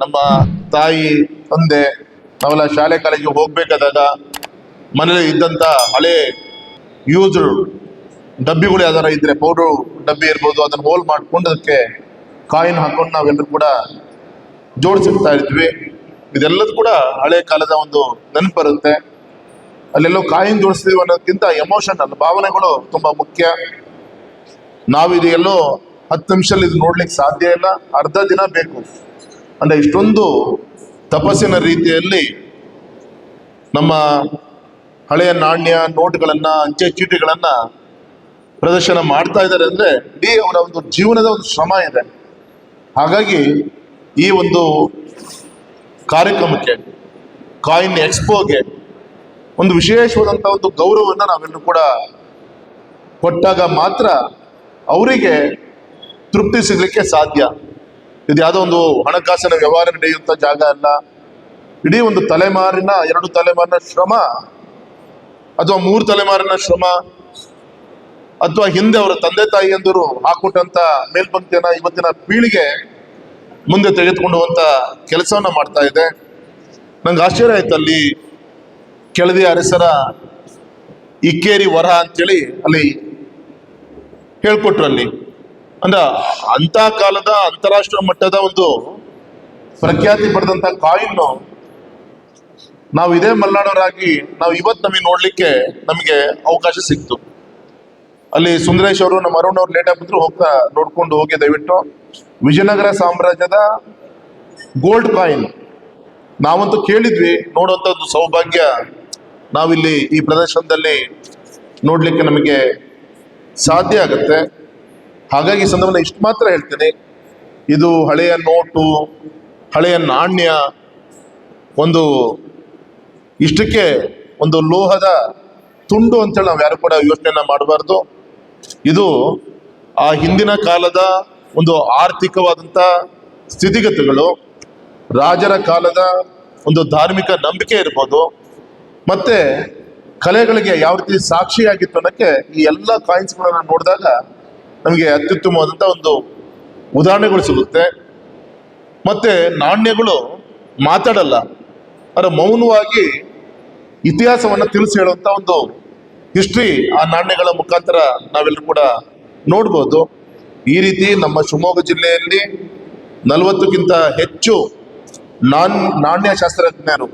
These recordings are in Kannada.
ನಮ್ಮ ತಾಯಿ, ತಂದೆ, ನಾವೆಲ್ಲ ಶಾಲೆ, ಕಾಲೇಜಿಗೆ ಹೋಗ್ಬೇಕಾದಾಗ ಮನೇಲಿ ಇದ್ದಂತ ಹಳೆ ಯೂಸ್ಡ್ ಡಬ್ಬಿಗಳು ಯಾವ್ದಾರ ಇದ್ರೆ ಪೌಡ್ರು ಡಬ್ಬಿ ಇರ್ಬೋದು, ಅದನ್ನು ಹೋಲ್ ಮಾಡ್ಕೊಂಡು ಅದಕ್ಕೆ ಕಾಯಿನ್ ಹಾಕೊಂಡು ನಾವೆಲ್ಲರೂ ಕೂಡ ಜೋಡಿಸಿರ್ತಾ ಇದ್ವಿ. ಇದೆಲ್ಲದೂ ಕೂಡ ಹಳೆ ಕಾಲದ ಒಂದು ನೆನಪು ಬರುತ್ತೆ ಅಲ್ಲೆಲ್ಲೋ ಕಾಯಿನ್ ಜೋಡಿಸ್ತೀವಿ ಅನ್ನೋದಕ್ಕಿಂತ ಎಮೋಷನ್, ಅದು ಭಾವನೆಗಳು ತುಂಬಾ ಮುಖ್ಯ. ನಾವು ಎಲ್ಲೋ ಹತ್ತು ನಿಮಿಷದಲ್ಲಿ ಇದು ನೋಡ್ಲಿಕ್ಕೆ ಸಾಧ್ಯ ಇಲ್ಲ, ಅರ್ಧ ದಿನ ಬೇಕು. ಅಂದ್ರೆ ಇಷ್ಟೊಂದು ತಪಸ್ಸಿನ ರೀತಿಯಲ್ಲಿ ನಮ್ಮ ಹಳೆಯ ನಾಣ್ಯ ನೋಟ್ಗಳನ್ನ, ಅಂಚೆ ಚೀಟಿಗಳನ್ನು ಪ್ರದರ್ಶನ ಮಾಡ್ತಾ ಇದ್ದಾರೆ ಅಂದ್ರೆ ಇಡೀ ಅವರ ಒಂದು ಜೀವನದ ಒಂದು ಶ್ರಮ ಇದೆ. ಹಾಗಾಗಿ ಈ ಒಂದು ಕಾರ್ಯಕ್ರಮಕ್ಕೆ, ಕಾಯಿನ್ ಎಕ್ಸ್ಪೋಗೆ ಒಂದು ವಿಶೇಷವಾದಂಥ ಒಂದು ಗೌರವವನ್ನು ನಾವೆಲ್ಲರೂ ಕೂಡ ಕೊಟ್ಟಾಗ ಮಾತ್ರ ಅವರಿಗೆ ತೃಪ್ತಿ ಸಿಗಲಿಕ್ಕೆ ಸಾಧ್ಯ. ಇದು ಯಾವುದೋ ಒಂದು ಹಣಕಾಸಿನ ವ್ಯವಹಾರ ನಡೆಯುವಂಥ ಜಾಗ ಅಲ್ಲ. ಇಡೀ ಒಂದು ತಲೆಮಾರಿನ, ಎರಡು ತಲೆಮಾರಿನ ಶ್ರಮ, ಅಥವಾ ಮೂರು ತಲೆಮಾರಿನ ಶ್ರಮ, ಅಥವಾ ಹಿಂದೆ ಅವರ ತಂದೆ ತಾಯಿಯಂದರು ಹಾಕೊಟ್ಟಂತ ಮೇಲ್ಪಂಕ್ತಿಯನ್ನ ಇವತ್ತಿನ ಪೀಳಿಗೆ ಮುಂದೆ ತೆಗೆದುಕೊಂಡು ಹೋಗುವಂತ ಕೆಲಸವನ್ನ ಮಾಡ್ತಾ ಇದೆ. ನಂಗೆ ಆಶ್ಚರ್ಯ ಆಯ್ತು ಅಲ್ಲಿ ಕೆಳದಿ ಅರಸರ ಇಕ್ಕೇರಿ ವರ ಅಂತೇಳಿ ಅಲ್ಲಿ ಹೇಳ್ಕೊಟ್ರು ಅಲ್ಲಿ. ಅಂದ್ರ ಅಂತ ಕಾಲದ ಅಂತಾರಾಷ್ಟ್ರೀಯ ಮಟ್ಟದ ಒಂದು ಪ್ರಖ್ಯಾತಿ ಪಡೆದಂತ ಕಾಯಿನ್ ನಾವು ಇದೇ ಮಲ್ನಾಡವರಾಗಿ ನಾವು ಇವತ್ತು ನಮಗೆ ನೋಡ್ಲಿಕ್ಕೆ ನಮಗೆ ಅವಕಾಶ ಸಿಕ್ತು. ಅಲ್ಲಿ ಸುಂದರೇಶ್ ಅವರು ನಮ್ಮ ಅರುಣ್ ಅವ್ರು ಲೇಟ್ ಆಗಿದ್ರು ಹೋಗ್ತಾ ನೋಡ್ಕೊಂಡು ಹೋಗಿ ದಯವಿಟ್ಟು. ವಿಜಯನಗರ ಸಾಮ್ರಾಜ್ಯದ ಗೋಲ್ಡ್ ಕಾಯಿನ್ ನಾವಂತೂ ಕೇಳಿದ್ವಿ ನೋಡುವಂತ ಒಂದು ಸೌಭಾಗ್ಯ ನಾವಿಲ್ಲಿ ಈ ಪ್ರದರ್ಶನದಲ್ಲಿ ನೋಡ್ಲಿಕ್ಕೆ ನಮಗೆ ಸಾಧ್ಯ ಆಗುತ್ತೆ. ಹಾಗಾಗಿ ಈ ಸಂದರ್ಭದಲ್ಲಿ ಇಷ್ಟು ಮಾತ್ರ ಹೇಳ್ತೇನೆ. ಇದು ಹಳೆಯ ನೋಟು, ಹಳೆಯ ನಾಣ್ಯ, ಒಂದು ಇಷ್ಟಕ್ಕೆ ಒಂದು ಲೋಹದ ತುಂಡು ಅಂತೇಳಿ ನಾವು ಯಾರು ಕೂಡ ಯೋಚನೆಯನ್ನ ಮಾಡಬಾರ್ದು. ಇದು ಆ ಹಿಂದಿನ ಕಾಲದ ಒಂದು ಆರ್ಥಿಕವಾದಂಥ ಸ್ಥಿತಿಗತಿಗಳು, ರಾಜರ ಕಾಲದ ಒಂದು ಧಾರ್ಮಿಕ ನಂಬಿಕೆ ಇರ್ಬೋದು, ಮತ್ತೆ ಕಲೆಗಳಿಗೆ ಯಾವ ರೀತಿ ಸಾಕ್ಷಿಯಾಗಿತ್ತು ಅನ್ನೋಕ್ಕೆ ಈ ಎಲ್ಲ ಕಾಯಿನ್ಸ್ಗಳನ್ನ ನೋಡಿದಾಗ ನಮಗೆ ಅತ್ಯುತ್ತಮವಾದಂಥ ಒಂದು ಉದಾಹರಣೆಗಳು ಸಿಗುತ್ತೆ. ಮತ್ತೆ ನಾಣ್ಯಗಳು ಮಾತಾಡಲ್ಲ ಅದರ ಮೌನವಾಗಿ ಇತಿಹಾಸವನ್ನ ತಿಳಿಸಿ ಹೇಳುವಂಥ ಒಂದು ಹಿಸ್ಟ್ರಿ ಆ ನಾಣ್ಯಗಳ ಮುಖಾಂತರ ನಾವೆಲ್ಲರೂ ಕೂಡ ನೋಡ್ಬೋದು. ಈ ರೀತಿ ನಮ್ಮ ಶಿವಮೊಗ್ಗ ಜಿಲ್ಲೆಯಲ್ಲಿ ನಲವತ್ತಕ್ಕಿಂತ ಹೆಚ್ಚು ನಾನ್ ನಾಣ್ಯ ಶಾಸ್ತ್ರಜ್ಞರು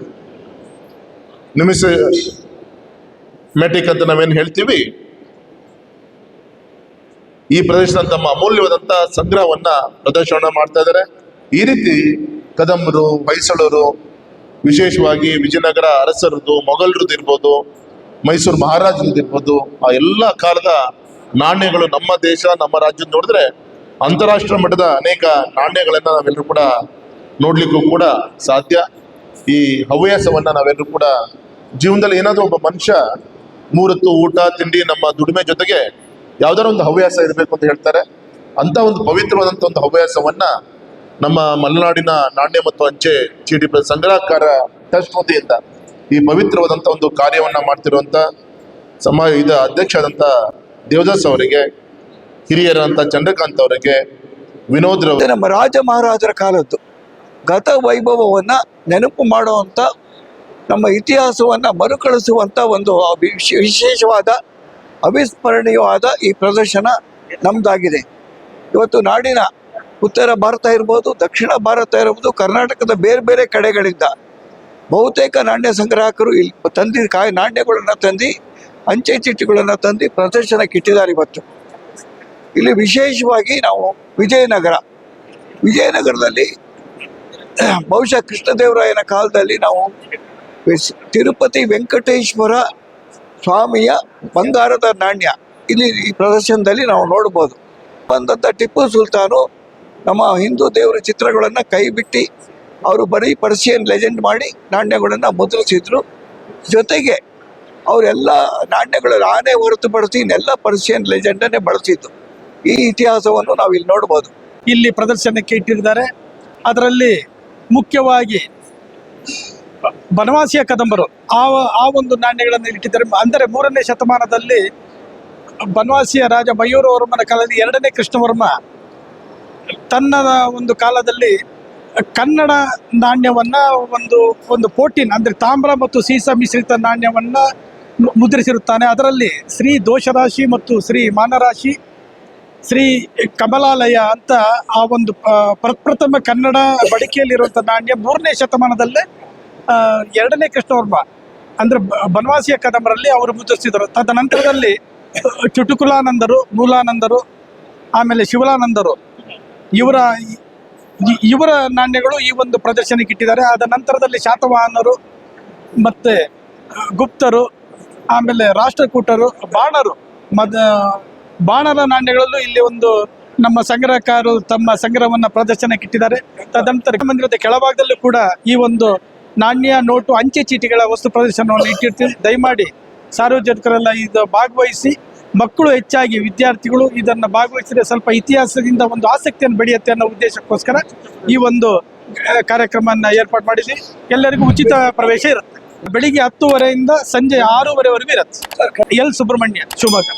ನಿಮಿಷ, ಮೆಟ್ರಿಕ್ ಅಂತ ನಾವೇನು ಹೇಳ್ತೀವಿ? ಈ ಪ್ರದರ್ಶನ ತಮ್ಮ ಅಮೂಲ್ಯವಾದಂಥ ಸಂಗ್ರಹವನ್ನ ಪ್ರದರ್ಶನ ಮಾಡ್ತಾ ಇದ್ದಾರೆ. ಈ ರೀತಿ ಕದಂಬರು ಹೊಯ್ಸಳರು ವಿಶೇಷವಾಗಿ ವಿಜಯನಗರ ಅರಸರದ್ದು, ಮೊಘಲರದ್ದು ಇರ್ಬೋದು, ಮೈಸೂರು ಮಹಾರಾಜರದ್ದು ಇರ್ಬೋದು, ಆ ಎಲ್ಲ ಕಾಲದ ನಾಣ್ಯಗಳು ನಮ್ಮ ದೇಶ, ನಮ್ಮ ರಾಜ್ಯದ ನೋಡಿದ್ರೆ ಅಂತಾರಾಷ್ಟ್ರೀಯ ಮಟ್ಟದ ಅನೇಕ ನಾಣ್ಯಗಳನ್ನ ನಾವೆಲ್ಲರೂ ಕೂಡ ನೋಡ್ಲಿಕ್ಕೂ ಕೂಡ ಸಾಧ್ಯ. ಈ ಹವ್ಯಾಸವನ್ನ ನಾವೆಲ್ಲರೂ ಕೂಡ ಜೀವನದಲ್ಲಿ ಏನಾದರೂ ಒಬ್ಬ ಮನುಷ್ಯ, ಮೂರತ್ತು ಊಟ, ತಿಂಡಿ, ನಮ್ಮ ದುಡಿಮೆ ಜೊತೆಗೆ ಯಾವ್ದಾರ ಒಂದು ಹವ್ಯಾಸ ಇರಬೇಕು ಅಂತ ಹೇಳ್ತಾರೆ. ಅಂತ ಒಂದು ಪವಿತ್ರವಾದಂಥ ಒಂದು ಹವ್ಯಾಸವನ್ನ ನಮ್ಮ ಮಲೆನಾಡಿನ ನಾಣ್ಯ ಮತ್ತು ಅಂಚೆ ಚೀಟಿ ಸಂಗ್ರಹಕಾರ ಟ್ರಸ್ಟ್ ವತಿಯಿಂದ ಈ ಪವಿತ್ರವಾದಂಥ ಒಂದು ಕಾರ್ಯವನ್ನ ಮಾಡ್ತಿರುವಂತ ಸಮಾಜ ಇದ ಅಧ್ಯಕ್ಷ ಆದಂತ ದೇವದಾಸ್ ಅವರಿಗೆ ಹಿರಿಯರಂತ ಚಂದ್ರಕಾಂತ್ ಅವರಿಗೆ ವಿನೋದ್ ನಮ್ಮ ರಾಜ ಮಹಾರಾಜರ ಕಾಲದ್ದು. ಗತ ವೈಭವವನ್ನ ನೆನಪು ಮಾಡುವಂತ ನಮ್ಮ ಇತಿಹಾಸವನ್ನ ಮರುಕಳಿಸುವಂತ ಒಂದು ವಿಶೇಷವಾದ ಅವಿಸ್ಮರಣೀಯವಾದ ಈ ಪ್ರದರ್ಶನ ನಮ್ದಾಗಿದೆ. ಇವತ್ತು ನಾಡಿನ ಉತ್ತರ ಭಾರತ ಇರ್ಬೋದು, ದಕ್ಷಿಣ ಭಾರತ ಇರ್ಬೋದು, ಕರ್ನಾಟಕದ ಬೇರೆ ಬೇರೆ ಕಡೆಗಳಿಂದ ಬಹುತೇಕ ನಾಣ್ಯ ಸಂಗ್ರಾಹಕರು ಇಲ್ಲಿ ತಂದಿ, ಕಾಯಿ, ನಾಣ್ಯಗಳನ್ನು ತಂದು, ಅಂಚೆ ಚೀಟಿಗಳನ್ನು ತಂದು ಪ್ರದರ್ಶನಕ್ಕೆ ಇಟ್ಟಿದ್ದಾರೆ ಇವತ್ತು. ಇಲ್ಲಿ ವಿಶೇಷವಾಗಿ ನಾವು ವಿಜಯನಗರ. ವಿಜಯನಗರದಲ್ಲಿ ಬಹುಶಃ ಕೃಷ್ಣದೇವರಾಯನ ಕಾಲದಲ್ಲಿ ನಾವು ತಿರುಪತಿ ವೆಂಕಟೇಶ್ವರ ಸ್ವಾಮಿಯ ಬಂಗಾರದ ನಾಣ್ಯ. ಇಲ್ಲಿ ಈ ಪ್ರದರ್ಶನದಲ್ಲಿ ನಾವು ನೋಡ್ಬೋದು. ಬಂದಂಥ ಟಿಪ್ಪು ಸುಲ್ತಾನು ನಮ್ಮ ಹಿಂದೂ ದೇವರ ಚಿತ್ರಗಳನ್ನು ಕೈ ಬಿಟ್ಟು ಅವರು ಬರೀ ಪರ್ಸಿಯನ್ ಲೆಜೆಂಡ್ ಮಾಡಿ ನಾಣ್ಯಗಳನ್ನು ಮುದ್ರಿಸಿದ್ರು. ಜೊತೆಗೆ ಅವರೆಲ್ಲ ನಾಣ್ಯಗಳು ಆನೆ ಹೊರತುಪಡಿಸಿ ಇನ್ನೆಲ್ಲ ಪರ್ಸಿಯನ್ ಲೆಜೆಂಡನ್ನೇ ಬಳಸಿದ್ದು. ಈ ಇತಿಹಾಸವನ್ನು ನಾವು ಇಲ್ಲಿ ನೋಡ್ಬೋದು. ಇಲ್ಲಿ ಪ್ರದರ್ಶನಕ್ಕೆ ಇಟ್ಟಿದ್ದಾರೆ. ಅದರಲ್ಲಿ ಮುಖ್ಯವಾಗಿ ಬನವಾಸಿಯ ಕದಂಬರು. ಆ ಆ ಒಂದು ನಾಣ್ಯಗಳನ್ನು ಇಟ್ಟಿದ್ದಾರೆ. ಅಂದರೆ ಮೂರನೇ ಶತಮಾನದಲ್ಲಿ ಬನವಾಸಿಯ ರಾಜ ಮಯೂರವರ್ಮನ ಕಾಲದಲ್ಲಿ ಎರಡನೇ ಕೃಷ್ಣವರ್ಮ ತನ್ನ ಒಂದು ಕಾಲದಲ್ಲಿ ಕನ್ನಡ ನಾಣ್ಯವನ್ನು ಒಂದು ಒಂದು ಪೋಟಿನ್, ಅಂದ್ರೆ ತಾಮ್ರ ಮತ್ತು ಸೀಸ ಮಿಶ್ರಿತ ನಾಣ್ಯವನ್ನು ಮುದ್ರಿಸಿರುತ್ತಾನೆ. ಅದರಲ್ಲಿ ಶ್ರೀ ದೋಷರಾಶಿ ಮತ್ತು ಶ್ರೀ ಮಾನರಾಶಿ, ಶ್ರೀ ಕಮಲಾಲಯ ಅಂತ ಆ ಒಂದು ಪ್ರಪ್ರಥಮ ಕನ್ನಡ ಬಳಕೆಯಲ್ಲಿರುವಂಥ ನಾಣ್ಯ ಮೂರನೇ ಶತಮಾನದಲ್ಲೇ ಎರಡನೇ ಕೃಷ್ಣವರ್ಮ, ಅಂದ್ರೆ ಬನವಾಸಿಯ ಕದಂಬರಲ್ಲಿ ಅವರು ಮುದ್ರಿಸಿದರು ತದನಂತರದಲ್ಲಿ ಚುಟುಕುಲಾನಂದರು ಮೂಲಾನಂದರು ಆಮೇಲೆ ಶಿವಲಾನಂದರು, ಇವರ ಇವರ ನಾಣ್ಯಗಳು ಈ ಒಂದು ಪ್ರದರ್ಶನಕ್ಕೆ ಇಟ್ಟಿದ್ದಾರೆ. ಆದ ನಂತರದಲ್ಲಿ ಶಾತವಾಹನರು ಮತ್ತೆ ಗುಪ್ತರು, ಆಮೇಲೆ ರಾಷ್ಟ್ರಕೂಟರು, ಬಾಣರು, ಮದ, ಬಾಣರ ನಾಣ್ಯಗಳಲ್ಲೂ ಇಲ್ಲಿ ಒಂದು ನಮ್ಮ ಸಂಗ್ರಹಕಾರರು ತಮ್ಮ ಸಂಗ್ರಹವನ್ನ ಪ್ರದರ್ಶನಕ್ಕೆ ಇಟ್ಟಿದ್ದಾರೆ. ತದನಂತರ ಮಂದಿರದ ಕೆಳಭಾಗದಲ್ಲೂ ಕೂಡ ಈ ಒಂದು ನಾಣ್ಯ, ನೋಟು, ಅಂಚೆ ಚೀಟಿಗಳ ವಸ್ತು ಪ್ರದರ್ಶನವನ್ನು ಇಟ್ಟಿರ್ತೀವಿ. ದಯಮಾಡಿ ಸಾರ್ವಜನಿಕರೆಲ್ಲ ಇದು ಭಾಗವಹಿಸಿ, ಮಕ್ಕಳು ಹೆಚ್ಚಾಗಿ, ವಿದ್ಯಾರ್ಥಿಗಳು ಇದನ್ನು ಭಾಗವಹಿಸಿದ್ರೆ ಸ್ವಲ್ಪ ಇತಿಹಾಸದಿಂದ ಒಂದು ಆಸಕ್ತಿಯನ್ನು ಬೆಳೆಯುತ್ತೆ ಅನ್ನೋ ಉದ್ದೇಶಕ್ಕೋಸ್ಕರ ಈ ಒಂದು ಕಾರ್ಯಕ್ರಮವನ್ನು ಏರ್ಪಾಡು ಮಾಡಿದ್ವಿ. ಎಲ್ಲರಿಗೂ ಉಚಿತ ಪ್ರವೇಶ ಇರುತ್ತೆ. ಬೆಳಿಗ್ಗೆ ಹತ್ತುವರೆಯಿಂದ ಸಂಜೆ ಆರೂವರೆವರೆಗೂ ಇರುತ್ತೆ. ಎಲ್ ಸುಬ್ರಹ್ಮಣ್ಯ ಶಿವಮೊಗ್ಗ